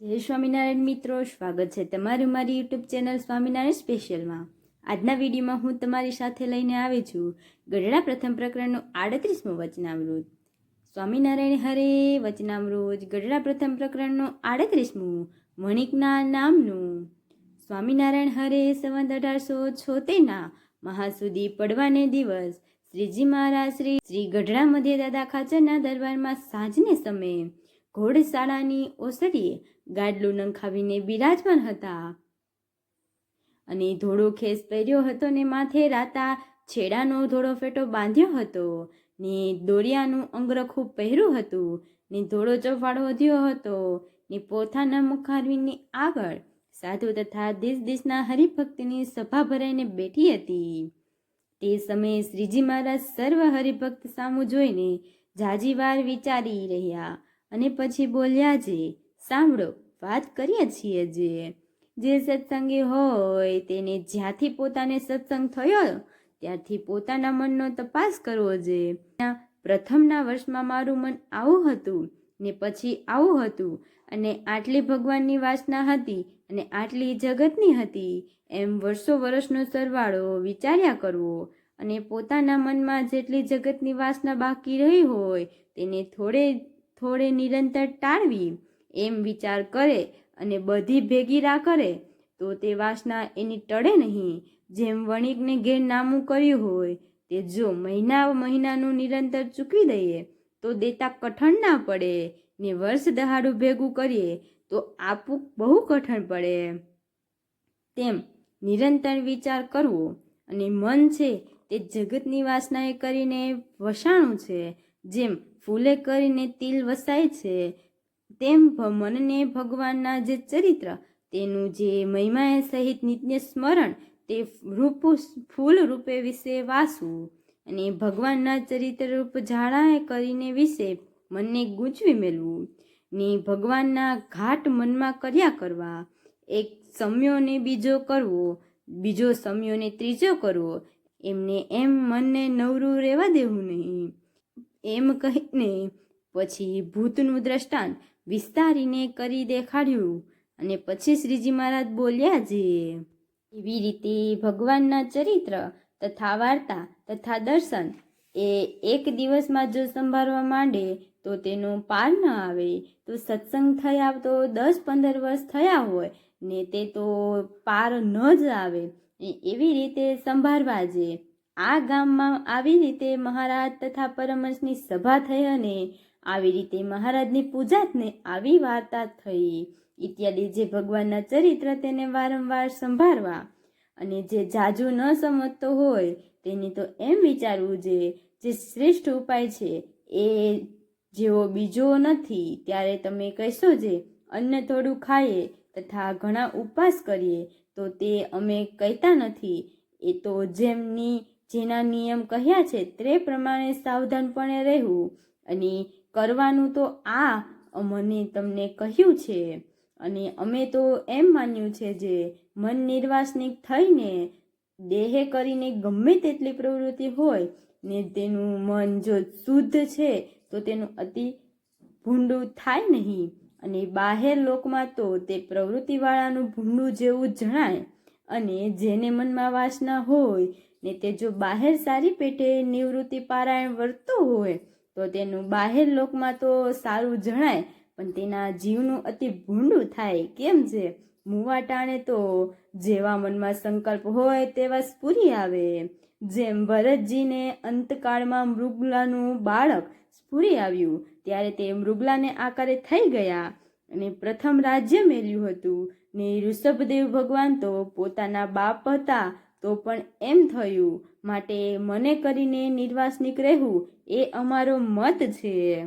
જય સ્વામિનારાયણ મિત્રો, સ્વાગત છે તમારું મારી યુટ્યુબ ચેનલ સ્વામિનારાયણ સ્પેશિયલમાં. આજના વિડીયોમાં હું તમારી સાથે લઈને આવી છું ગઢડા પ્રથમ પ્રકરણનું આડત્રીસમું વચનામૃત. સ્વામિનારાયણ હરે વચનામૃત, ગઢડા પ્રથમ પ્રકરણનું આડત્રીસમું, મણિકના નામનું. સ્વામિનારાયણ હરે સંવત અઢારસો છોતેરના મહાસુદી પડવાને દિવસ. શ્રીજી મહારાજ શ્રી શ્રી ગઢડા મધ્ય દાદા ખાચરના દરબારમાં સાંજને સમયે ઘોડશાળાની ઓસરીએ ગાડલું નંખાવીને બિરાજમાન હતા. અને ધોળો ખેસ પહેર્યો હતો ને માથે રાતા છેડાનો ધોળો ફેટો બાંધ્યો હતો ને દોરિયાનું અંગરખું પહેર્યું હતું ને ધોળો ચોફાળો વધ્યો હતો ને પોતાના મુખારવીની આગળ સાધુ તથા દેશ દેશના હરિભક્તની સભા ભરાઈને બેઠી હતી. તે સમયે શ્રીજી મહારાજ સર્વ હરિભક્ત સામું જોઈને જાજીવાર વિચારી રહ્યા. અને પછી બોલ્યા જે, સાંભળો, વાત કરીએ છીએ જે. જે સત્સંગી હોય તેને જ્યાંથી પોતાને સત્સંગ થયો ત્યારથી પોતાના મનનો તપાસ કરવો જે. પ્રથમના વર્ષમાં મારું મન આવું હતું ને પછી આવું હતું અને આટલી ભગવાનની વાસના હતી અને આટલી જગતની હતી. એમ વર્ષો વર્ષનો સરવાળો વિચાર્યા કરવો અને પોતાના મનમાં જેટલી જગતની વાસના બાકી રહી હોય તેને થોડે થોડે નિરંતર ટાળવી, એમ વિચાર કરે અને બધી ભેગી રા કરે, તો તે વાસના એની ટળે નહીં. જેમ વણિકને ગેરનામું કર્યું હોય, તે જો મહિના મહિનાનું નિરંતર ચૂકવી દઈએ, તો દેતા કઠણ ના પડે. ને વર્ષ દહાડું ભેગું કરીએ, તો આપવું બહુ કઠણ પડે. તેમ નિરંતર વિચાર કરવો અને મન છે તે જગતની વાસનાએ કરીને વસાણું છે. જેમ ફૂલે કરીને તિલ વસાય છે, તેમ મનને ભગવાનના જે ચરિત્ર, તેનું જે મહિમાએ સહિત નિત્ય સ્મરણ, તે રૂપ ફૂલ રૂપે વિશે વાસવું. અને ભગવાનના ચરિત્ર રૂપ ઝાડાએ કરીને વિશે મનને ગૂંચવી મેળવું. ને ભગવાનના ઘાટ મનમાં કર્યા કરવા, એક સમ્યોને બીજો કરવો, બીજો સમ્યોને ત્રીજો કરવો, એમને એમ મનને નવરું રહેવા દેવું નહીં. એમ કહીને પછી ભૂતનું દ્રષ્ટાંત વિસ્તારીને કરી દેખાડ્યું. અને પછી શ્રીજી મહારાજ બોલ્યા જે, એવી રીતે ભગવાનના ચરિત્ર તથા વાર્તા તથા દર્શન એ એક દિવસમાં જો સંભાળવા માંડે તો તેનો પાર ન આવે, તો સત્સંગ થયા તો દસ પંદર વર્ષ થયા હોય, ને તે તો પાર ન જ આવે. એવી રીતે સંભાળવા જે. આ ગામમાં આવી રીતે મહારાજ તથા પરમહંસની સભા થઈ અને આવી રીતે મહારાજની પૂજાને આવી વાર્તા થઈ. ઇત્યાદિ જે ભગવાનના ચરિત્ર તેને વારંવાર સંભાળવા અને જે જાજુ ન સમજતો હોય તેને તો એમ વિચારવું જે જે શ્રેષ્ઠ ઉપાય છે, એ જેવો બીજો નથી. ત્યારે તમે કહેશો જે, અન્ન થોડું ખાઈએ તથા ઘણા ઉપવાસ કરીએ, તો તે અમે કહેતા નથી. એ તો જેમની જેના નિયમ કહ્યા છે તે પ્રમાણે સાવધાનપણે રહેવું અને કરવાનું તો આ અમને તમને કહ્યું છે. અને અમે તો એમ માન્યું છે જે મન નિર્વાસનિક થઈને દેહે કરીને ગમે તેટલી પ્રવૃત્તિ હોય ને તેનું મન જો શુદ્ધ છે તો તેનું અતિ ભૂંડું થાય નહીં. અને બાહેર લોકમાં તો તે પ્રવૃત્તિવાળાનું ભૂંડું જેવું જણાય. અને જેને મનમાં વાસના હોય ને તે જો બહાર સારી પેટે નિવૃત્તિ પારાયણ વર્તતું હોય, તો તેનું બહાર લોકમાં તો સારું જણાય, પણ તેના જીવનું અતિ ભૂંડું થાય કેમ છે? મુવા ટાણે તો જેવા મનમાં સંકલ્પ હોય તેવા સ્ફુરી આવે. જેમ ભરતજીને અંતકાળમાં મૃગલાનું બાળક સ્ફુરી આવ્યું, ત્યારે તે મૃગલાને આકારે થઈ ગયા. અને પ્રથમ રાજ્ય મેળ્યું હતું. ને ઋષભદેવ ભગવાન તો પોતાના બાપ હતા, તો પણ એમ થયું, માટે મને કરીને નિર્વાસનિક રહેવું એ અમારો મત છે.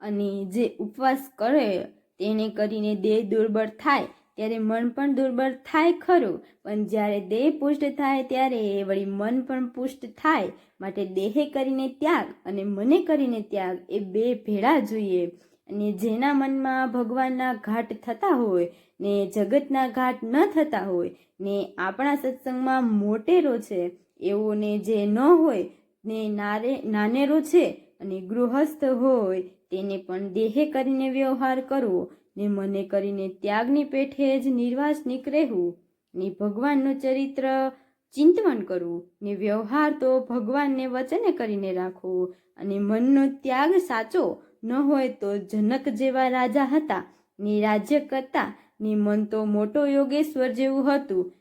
અને જે ઉપવાસ કરે, તેને કરીને દેહ દુર્બળ થાય, ત્યારે મન પણ દુર્બળ થાય ખરું. પણ જ્યારે દેહ પુષ્ટ થાય, ત્યારે વળી મન પણ પુષ્ટ થાય. માટે દેહે કરીને ત્યાગ અને મને કરીને ત્યાગ એ બે ભેળા જોઈએ. અને જેના મનમાં ભગવાનના ઘાટ થતા હોય ને જગતના ઘાટ ન થતા હોય ને આપણા સત્સંગમાં મોટેરો છે એવોને જે ન હોય ને નારે, નાનેરો છે અને ગૃહસ્થ હોય તેને પણ દેહે કરીને વ્યવહાર કરવો ને મને કરીને ત્યાગની પેઠે જ નિર્વાસનિક રહેવું ને ભગવાનનું ચરિત્ર ચિંતવન કરવું ને વ્યવહાર તો ભગવાનને વચને કરીને રાખવો અને મનનો ત્યાગ સાચો ન હોય તો જનક જેવા રાજા હતા, ને રાજ્ય કરતા ને મન તો મોટો યોગેશ્વર જેવું હતું.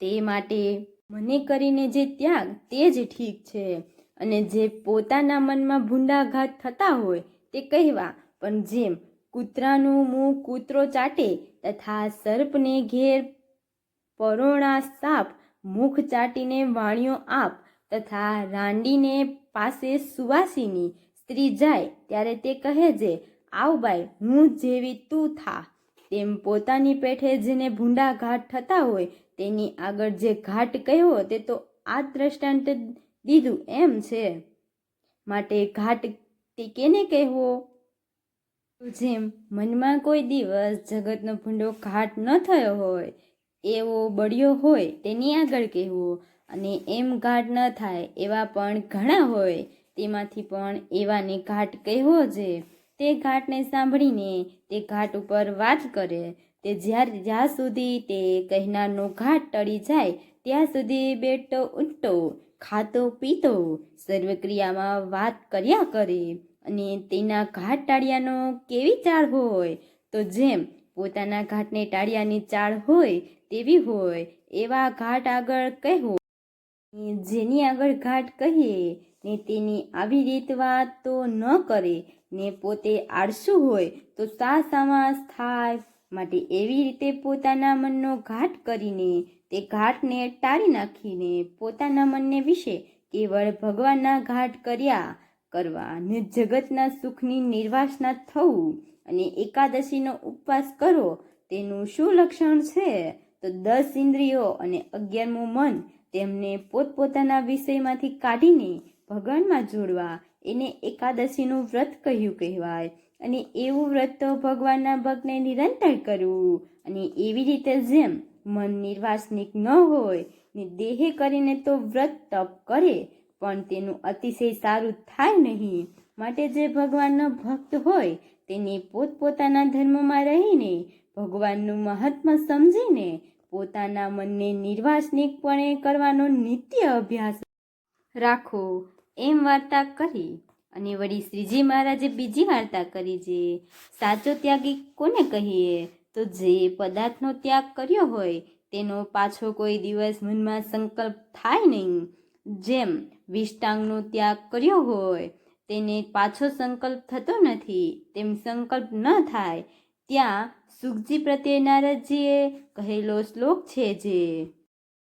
તે માટે મને કરીને જે ત્યાગ, તે જ ઠીક છે. અને જે પોતાના મનમાં ભૂંડાઘાત થતા હોય, તે કહેવા, પણ જેમ કૂતરાનું મું કૂતરો ચાટે, તથા સર્પને ઘેર પરોણા સાપ મુખ ચાટીને વાણીઓ આપ, તથા રાંડીને પાસે સુવાસીની સ્ત્રી જાય ત્યારે તે કહે છે, આવ બાઈ, હું જેવી તું થા. તેમ પોતાની પેઠે જેને ભૂંડા ઘાટ થતા હોય, તેની આગળ જે ઘાટ કહ્યો તે તો આ દ્રષ્ટાંત દીધું એમ છે. માટે ઘાટ તે કેને કહેવો? જેમ મનમાં કોઈ દિવસ જગતનો ભૂંડો ઘાટ ન થયો હોય, એવો બળ્યો હોય તેની આગળ કહેવો, અને એમ ઘાટ ન થાય એવા પણ ઘણા હોય તેમાંથી પણ એવાને ઘાટ કહેવો છે તે ઘાટને સાંભળીને તે ઘાટ ઉપર વાત કરે. તે જ્યારે જ્યાં સુધી તે કહેનારનો ઘાટ ટળી જાય, ત્યાં સુધી બેટો ઉઠતો ખાતો પીતો, સર્વક્રિયામાં વાત કર્યા કરે અને તેના ઘાટ ટાળિયાનો કેવી ચાળ હોય? તો જેમ પોતાના ઘાટને ટાળ્યાની ચાળ હોય, તેવી હોય. એવા ઘાટ આગળ કહેવો જેની આગળ ઘાટ કહીએ ને તેની આવી રીત વાત તો ન કરે, ને પોતે આળસુ હોય તો સા સામાસ થાય માટે એવી રીતે પોતાના મનનો ઘાટ કરીને તે ઘાટને ટાળી નાખીને પોતાના મનને વિશે કેવળ ભગવાનના ઘાટ કર્યા કરવા ને જગતના સુખની નિર્વાસના થવું અને એકાદશીનો ઉપવાસ કરો, તેનું શું લક્ષણ છે? તો દસ ઇન્દ્રિયો અને અગિયારમું મન તેમને પોતપોતાના વિષયમાંથી કાઢીને ભગવાનમાં જોડવા, એને એકાદશીનું વ્રત કહ્યું કહેવાય. અને એવું વ્રત તો ભગવાનના ભક્તને નિરંતર કરવું. અને એવી રીતે જેમ મન નિર્વાસનિક ન હોય ને દેહે કરીને તો વ્રત તપ કરે, પણ તેનું અતિશય સારું થાય નહીં. માટે જે ભગવાનનો ભક્ત હોય, તેને પોતપોતાના ધર્મમાં રહીને ભગવાનનું મહાત્મા સમજીને પોતાના મનને નિર્વાસનિકપણે કરવાનો નિત્ય અભ્યાસ. રાખો, એમ વાર્તા કરી અને વળી શ્રીજી મહારાજે બીજી વાર્તા કરી છે સાચો ત્યાગી કોને કહીએ? તો જે પદાર્થનો ત્યાગ કર્યો હોય, તેનો પાછો કોઈ દિવસ મનમાં સંકલ્પ થાય નહીં. જેમ વિષ્ટાંગનો ત્યાગ કર્યો હોય, તેને પાછો સંકલ્પ થતો નથી, તેમ સંકલ્પ ન થાય ત્યાં સુખજી પ્રત્યે નારદજીએ કહેલો શ્લોક છે જે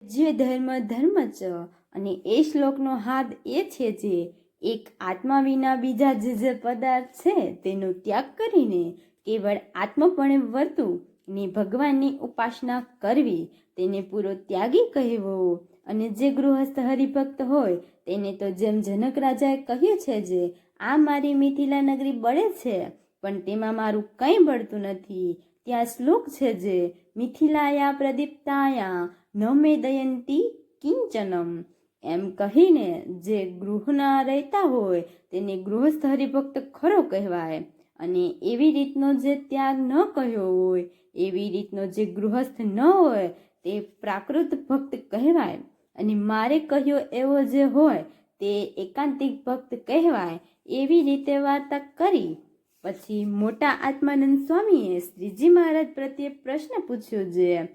જે ધર્મ ધર્મ ચ અને એ શ્લોકનો હાથ એ છે જે, એક આત્મા વિના બીજા જે જે પદાર્થ છે તેનો ત્યાગ કરીને કેવળ આત્મપણે વર્તું ને ભગવાનની ઉપાસના કરવી, તેને પૂરો ત્યાગી કહેવો. અને જે ગૃહસ્થ હરિભક્ત હોય તેને તો જેમ જનક રાજાએ કહ્યું છે જે, આ મારી મિથિલા નગરી બળે છે પણ તેમાં મારું કંઈ બળતું નથી. ત્યાં શ્લોક છે જે, મિથિલાયા પ્રદીપ્તાયા નમે દયંતી કિંચનમ. એમ કહીને જે ગૃહના રહેતા હોય તેને ગૃહસ્થ હરિભક્ત ખરો કહેવાય. અને એવી રીતનો જે ત્યાગ ન કહ્યો હોય, એવી રીતનો જે ગૃહસ્થ ન હોય, તે પ્રાકૃત ભક્ત કહેવાય. અને મારે કહ્યો એવો જે હોય, તે એકાંતિક ભક્ત કહેવાય. એવી રીતે વાર્તા કરી. પછી મોટા આત્માનંદ સ્વામીએ શ્રીજી મહારાજ પ્રત્યે પ્રશ્ન પૂછ્યો જે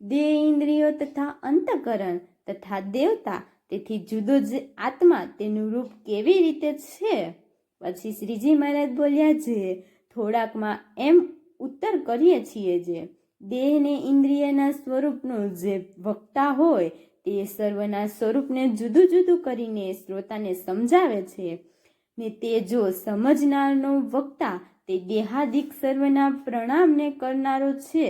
દેહ ઇન્દ્રિયો તથા અંતકરણ તથા દેવતા, તેથી જુદો જ આત્મા તેનું રૂપ કેવી રીતે છે? પછી શ્રીજી મહારાજ બોલ્યા છે થોડાકમાં એમ ઉત્તર કરીએ છીએ જે દેહને ઇન્દ્રિયના સ્વરૂપનું જે વક્તા હોય તે સર્વના સ્વરૂપને જુદું જુદું કરીને શ્રોતાને સમજાવે છે. ને તે જો સમજનારનો વક્તા તે દેહાદિક સર્વના પ્રણામને કરનારો છે,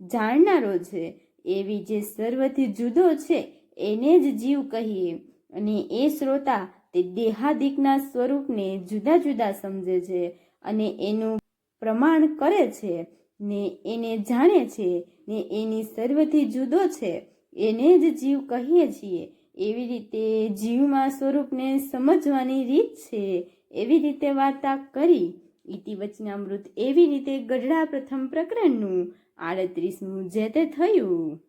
જાણનારો છે, એવી જે સર્વથી જુદો છે, એને જ જીવ કહીએ. અને એ શ્રોતા તે દેહાદિકના સ્વરૂપને જુદા જુદા સમજે છે અને એનું પ્રમાણ કરે છે, ને એને જાણે છે, ને એની સર્વથી જુદો છે, એને જ જીવ કહીએ છીએ. એવી રીતે જીવમાં સ્વરૂપને સમજવાની રીત છે, એવી રીતે વાર્તા કરી. ઇતિ વચનામૃત એવી રીતે ગઢડા પ્રથમ પ્રકરણનું આડત્રીસમું જે તે થયું.